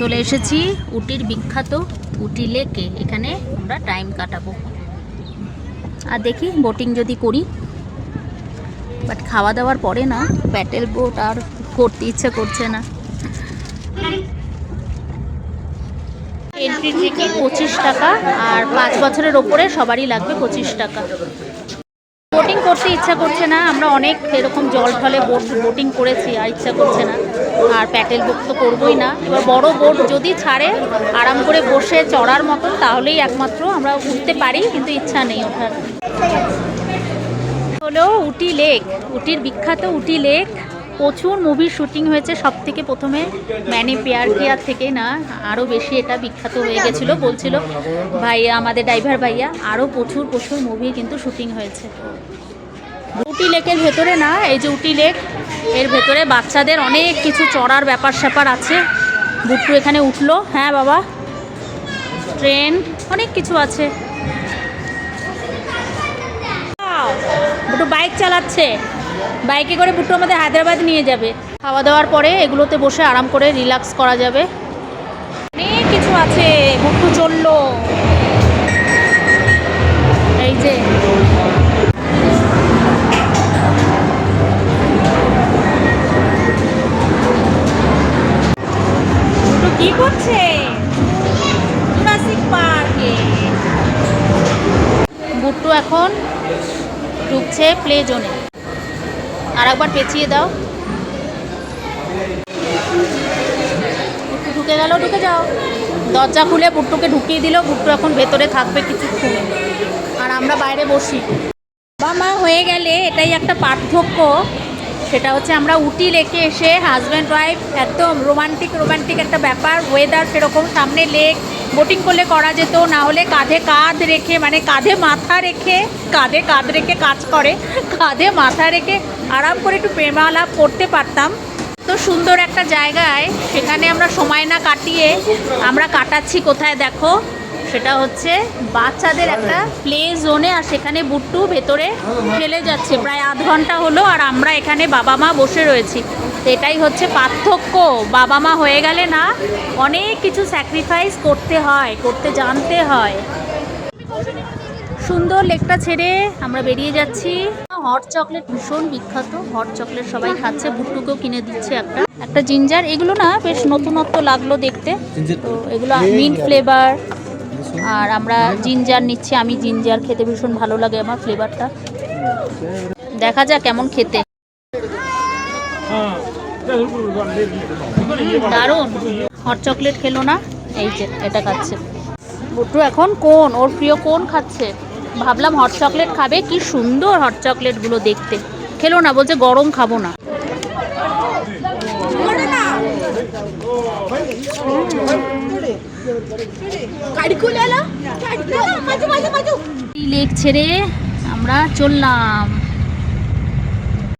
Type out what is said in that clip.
চলে এসেছি উটির বিখ্যাত উটি লেকে। এখানে আমরা টাইম কাটাবো। আর দেখি, বোটিং যদি করি। বাট খাওয়া দাওয়ার পরে না, প্যাটেল বোট আর করতে ইচ্ছে করছে না। এন্ট্রি টিকিট পঁচিশ টাকা, আর পাঁচ বছরের ওপরে সবারই লাগবে পঁচিশ টাকা। বোটিং করতে ইচ্ছা করছে না, আমরা অনেক এরকম জল ঢলে বোট বোটিং করেছি, আর ইচ্ছা করছে না। আর প্যাটেল বোট তো করবোই না। এবার বড় বোট যদি ছাড়ে, আরাম করে বসে চড়ার মতন, তাহলেই একমাত্র আমরা উঠতে পারি, কিন্তু ইচ্ছা নেই ওঠার। হলো উটি লেক। উটির বিখ্যাত উটি লেক। প্রচুর মুভির শুটিং হয়েছে। সব থেকে প্রথমে ম্যানে পেয়ার কিয়ার থেকে না আরও বেশি এটা বিখ্যাত হয়ে গেছিল, বলছিল, ভাইয়া, আমাদের ড্রাইভার ভাইয়া আরও প্রচুর প্রচুর মুভি কিন্তু শুটিং হয়েছে। উটি লেকের ভেতরে না, এই যে উটি লেক, এর ভেতরে বাচ্চাদের অনেক কিছু চড়ার ব্যাপার স্যাপার আছে। বুট্টু এখানে উঠল হ্যাঁ বাবা। ট্রেন, অনেক কিছু আছে। বুটু বাইক চালাচ্ছে। বাইকে করে বুট্টু আমাদের হায়দ্রাবাদ নিয়ে যাবে। খাওয়া দাওয়ার পরে এগুলোতে বসে আরাম করে রিল্যাক্স করা যাবে। অনেক কিছু আছে, বুট্টু চলল। এই যে কি করছে জুরাসিক পার্কে বুট্টু এখন ঢুকছে প্লে জোনে আর একবার পেঁচিয়ে দাও। ঢুকে গেল ঢুকে যাও। দরজা খুলে বুট্টুকে ঢুকিয়ে দিল। বুট্টু এখন ভেতরে থাকবে কিছুক্ষণ আর আমরা বাইরে বসি। বাবা মা হয়ে গেলে এটাই একটা পার্থক্য। সেটা হচ্ছে আমরা উটি লেকে এসে হাজব্যান্ড ওয়াইফ একদম রোমান্টিক রোমান্টিক একটা ব্যাপার। ওয়েদার সেরকম, সামনে লেক বোটিং করলে করা যেত, না হলে কাঁধে কাঁধ রেখে মানে কাঁধে মাথা রেখে, কাঁধে কাঁধ রেখে কাজ করে, কাঁধে মাথা রেখে আরাম করে একটু প্রেমালাপ করতে পারতাম। তো সুন্দর একটা জায়গায়, সেখানে আমরা সময় না কাটিয়ে আমরা কাটাচ্ছি, কোথায় দেখো? সেটা হচ্ছে বাচ্চাদের একটা প্লে জোনে আর সেখানে বুট্টু ভেতরে ফেলে যাচ্ছে। প্রায় আধ ঘণ্টা হলো আর আমরা এখানে বাবা মা বসে রয়েছি। এটাই হচ্ছে পার্থক্য। বাবা মা হয়ে গেলে না অনেক কিছু স্যাক্রিফাইস করতে হয় করতে জানতে হয়। সুন্দর লেকটা ছেড়ে আমরা বেরিয়ে যাচ্ছি। হট চকলেট ভীষণ বিখ্যাত। হট চকলেট সবাই খাচ্ছে। বুট্টুকেও কিনে দিচ্ছে একটা। একটা জিঞ্জার। এগুলো না বেশ নতুনত্ব লাগল দেখতে। তো এগুলো মিন্ট ফ্লেভার আর আমরা জিঞ্জার নিচ্ছি, আমি জিঞ্জার খেতে ভীষণ ভালো লাগে আমার ফ্লেভারটা দেখা যাক কেমন খেতে। দারুণ। হট চকলেট খেলো না? এই যে, এটা খাচ্ছে। বুট্টু এখন কোন? ওর প্রিয় কোন খাচ্ছে? ভাবলাম হট চকলেট খাবে, কি সুন্দর হট চকলেটগুলো দেখতে। খেলো না, বলছে গরম খাব না। লেক ছেড়ে আমরা চললাম।